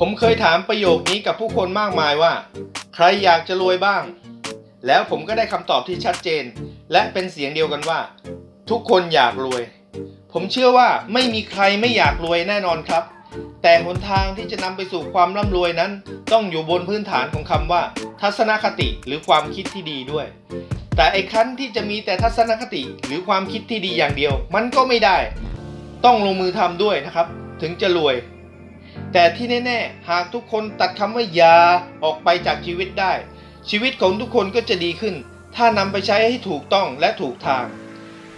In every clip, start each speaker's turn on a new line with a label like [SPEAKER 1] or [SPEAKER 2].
[SPEAKER 1] ผมเคยถามประโยคนี้กับผู้คนมากมายว่า ใครอยากจะรวยบ้าง แล้วผมก็ได้คำตอบที่ชัดเจน และเป็นเสียงเดียวกันว่า ทุกคนอยากรวย ผมเชื่อว่าไม่มีใครไม่อยากรวยแน่นอนครับ แต่หนทางที่จะนำไปสู่ความร่ำรวยนั้น ต้องอยู่บนพื้นฐานของคำว่า ทัศนคติหรือความคิดที่ดีด้วย แต่ไอ้คั้นที่จะมีแต่ทัศนคติหรือความคิดที่ดีอย่างเดียว มันก็ไม่ได้ ต้องลงมือทำด้วยนะครับ ถึงจะรวย แต่ที่แน่ๆ หากทุกคนตัดคำว่ายาออกไปจากชีวิตได้ ชีวิตของทุกคนก็จะดีขึ้น ถ้านำไปใช้ให้ถูกต้องและถูกทาง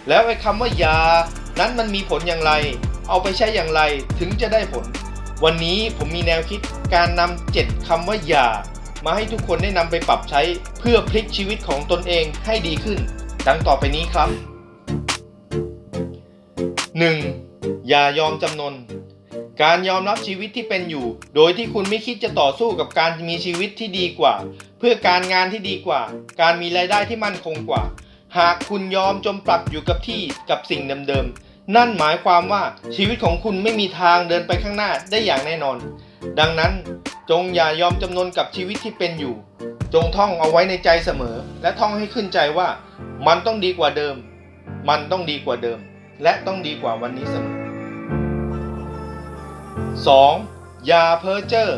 [SPEAKER 1] แล้วไอ้คำว่ายา นั้นมันมีผลอย่างไร เอาไปใช้อย่างไรถึงจะได้ผล วันนี้ผมมีแนวคิดการนำเจ็ดคำว่ายา มาให้ทุกคนได้นำไปปรับใช้เพื่อพลิกชีวิตของตนเองให้ดีขึ้น ดังต่อไปนี้ครับ 1. อย่ายอมจำนน การยอมรับชีวิตที่เป็นอยู่ โดยที่คุณไม่คิดจะต่อสู้กับการมีชีวิตที่ดีกว่า เพื่อการงานที่ดีกว่า การมีรายได้ที่มั่นคงกว่า หากคุณยอมจมปลักอยู่กับที่กับสิ่งเดิมๆ นั่นหมายความว่าชีวิตของคุณไม่มีทางเดินไปข้างหน้าได้อย่างแน่นอน ดังนั้นจงอย่ายอมจำนนกับชีวิตที่เป็นอยู่ จงท่องเอาไว้ในใจเสมอ และท่องให้ขึ้นใจว่า มันต้องดีกว่าเดิม มันต้องดีกว่าเดิม และต้องดีกว่าวันนี้เสมอ 2. อย่าเพ้อเจ้อ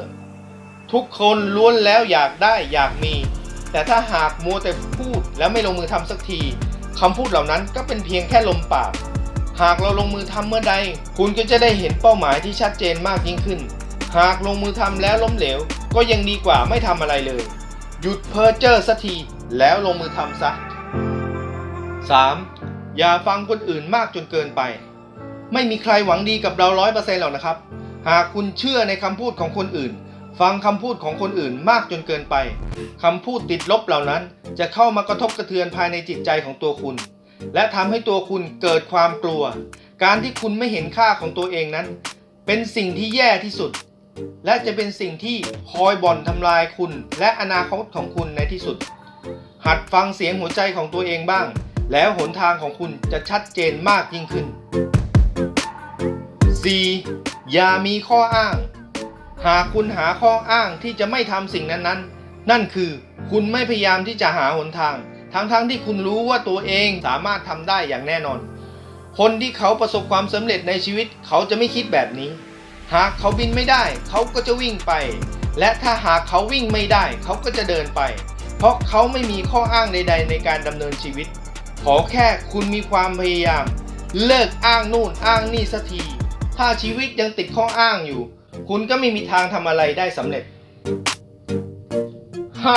[SPEAKER 1] ทุกคนล้วนแล้วอยากได้อยากมี แต่ถ้าหากมัวแต่พูดแล้วไม่ลงมือทำสักทีคำพูดเหล่านั้นก็เป็นเพียงแค่ลมปาก หากเราลงมือทำเมื่อใด คุณก็จะได้เห็นเป้าหมายที่ชัดเจนมากยิ่งขึ้น หากลงมือทำแล้วล้มเหลว ก็ยังดีกว่าไม่ทำอะไรเลย หยุดเพ้อเจ้อสักทีแล้วลงมือทำซะ 3. อย่าฟังคนอื่นมากจนเกินไป ไม่มีใครหวังดีกับเราร้อยเปอร์เซ็นต์หรอกนะครับ หากคุณเชื่อในคำพูดของคนอื่น ฟังคำพูดของคนอื่นมากจนเกินไปคำพูดติดลบเหล่านั้น จะเข้ามากระทบกระเทือนภายในจิตใจของตัวคุณ และทำให้ตัวคุณเกิดความกลัว การที่คุณไม่เห็นค่าของตัวเองนั้น เป็นสิ่งที่แย่ที่สุด และจะเป็นสิ่งที่คอยบ่อนทำลายคุณ และอนาคตของคุณในที่สุด หัดฟังเสียงหัวใจของตัวเองบ้าง แล้วหนทางของคุณจะชัดเจนมากยิ่งขึ้น 4. อย่ามีข้ออ้าง หากคุณหาข้ออ้างที่จะไม่ทำสิ่งนั้นๆ นั่นคือคุณไม่พยายามที่จะหาหนทาง ทั้งๆทที่คุณรู้ว่าตัวเองสามารถทำได้อย่างแน่นอน คนที่เขาประสบความสำเร็จในชีวิตเขาจะไม่คิดแบบนี้ หากเขาบินไม่ได้ เขาก็จะวิ่งไป และถ้าหากเขาวิ่งไม่ได้ เขาก็จะเดินไป เพราะเขาไม่มีข้ออ้างใด ๆ ในการดำเนินชีวิต ขอแค่คุณมีความพยายาม เลิกอ้างนู่นอ้างนี่สักที ถ้าชีวิตยังติดข้ออ้างอยู่ คุณก็ไม่มีทางทำอะไรได้สำเร็จ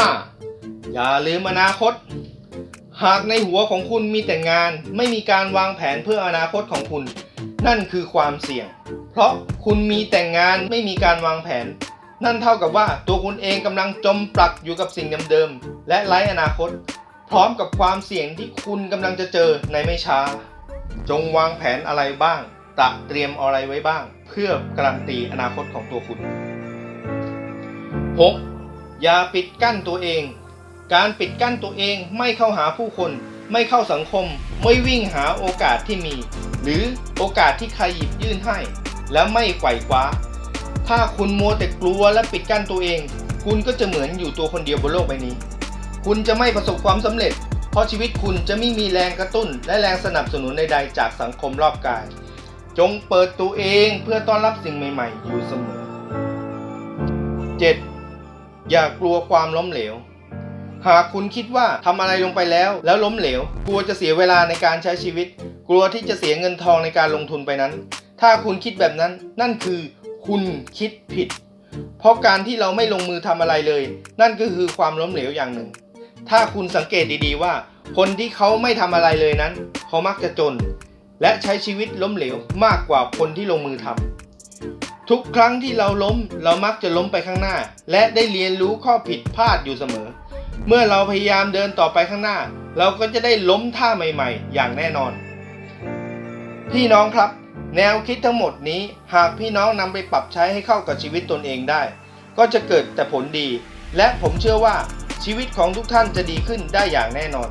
[SPEAKER 1] 5. อย่าลืมอนาคต หากในหัวของคุณมีแต่งาน ไม่มีการวางแผนเพื่ออนาคตของคุณ นั่นคือความเสี่ยง เพราะคุณมีแต่งานไม่มีการวางแผน นั่นเท่ากับว่าตัวคุณเองกำลังจมปลักอยู่กับสิ่งเดิมๆและไร้อนาคต พร้อมกับความเสี่ยงที่คุณกำลังจะเจอในไม่ช้า จงวางแผนอะไรบ้าง ตะเตรียมอะไรไว้บ้าง เพื่อการันตีอนาคตของตัวคุณ 6. อย่าปิดกั้นตัวเอง การปิดกั้นตัวเองไม่เข้าหาผู้คน ไม่เข้าสังคม ไม่วิ่งหาโอกาสที่มี หรือโอกาสที่ใครหยิบยื่นให้ แล้วไม่ไขว่คว้า ถ้าคุณมัวแต่กลัวและปิดกั้นตัวเอง คุณก็จะเหมือนอยู่ตัวคนเดียวบนโลกใบนี้ คุณจะไม่ประสบความสำเร็จ เพราะชีวิตคุณจะไม่มีแรงกระตุ้น และแรงสนับสนุนใดๆจากสังคมรอบกาย จงเปิดตัวเองเพื่อต้อนรับสิ่งใหม่ ๆ อยู่เสมอ 7. อย่ากลัวความล้มเหลว หากคุณคิดว่าทำอะไรลงไปแล้ว แล้วล้มเหลว กลัวจะเสียเวลาในการใช้ชีวิต กลัวที่จะเสียเงินทองในการลงทุนไปนั้น ถ้าคุณคิดแบบนั้น นั่นคือคุณคิดผิด เพราะการที่เราไม่ลงมือทำอะไรเลย นั่นก็คือความล้มเหลวอย่างหนึ่ง ถ้าคุณสังเกตดีๆว่า คนที่เขาไม่ทำอะไรเลยนั้น เขามักจะจน และใช้ชีวิตล้มเหลวมากกว่าคนที่ลงมือทำทุกครั้งที่เราล้มเรามักจะล้มไปข้างหน้า และได้เรียนรู้ข้อผิดพลาดอยู่เสมอ เมื่อเราพยายามเดินต่อไปข้างหน้า เราก็จะได้ล้มท่าใหม่ ๆ อย่างแน่นอน พี่น้องครับ แนวคิดทั้งหมดนี้ หากพี่น้องนำไปปรับใช้ให้เข้ากับชีวิตตนเองได้ ก็จะเกิดแต่ผลดี และผมเชื่อว่าชีวิตของทุกท่านจะดีขึ้นได้อย่างแน่นอน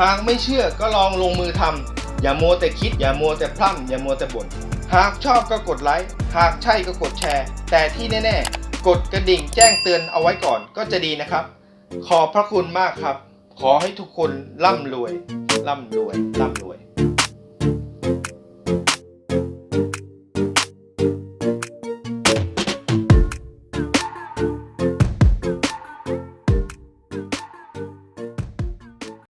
[SPEAKER 1] หากไม่เชื่อก็ลองลงมือทำ อย่ามัวแต่คิด อย่ามัวแต่พร่ำอย่ามัวแต่บ่นหากชอบก็กดไลค์หากใช่ก็กดแชร์ แต่ที่แน่กดกระดิ่งแจ้งเตือนเอาไว้ก่อนก็จะดีนะครับ ขอบพระคุณมากครับ ขอให้ทุกคนร่ำรวยร่ำรวยร่ำรวย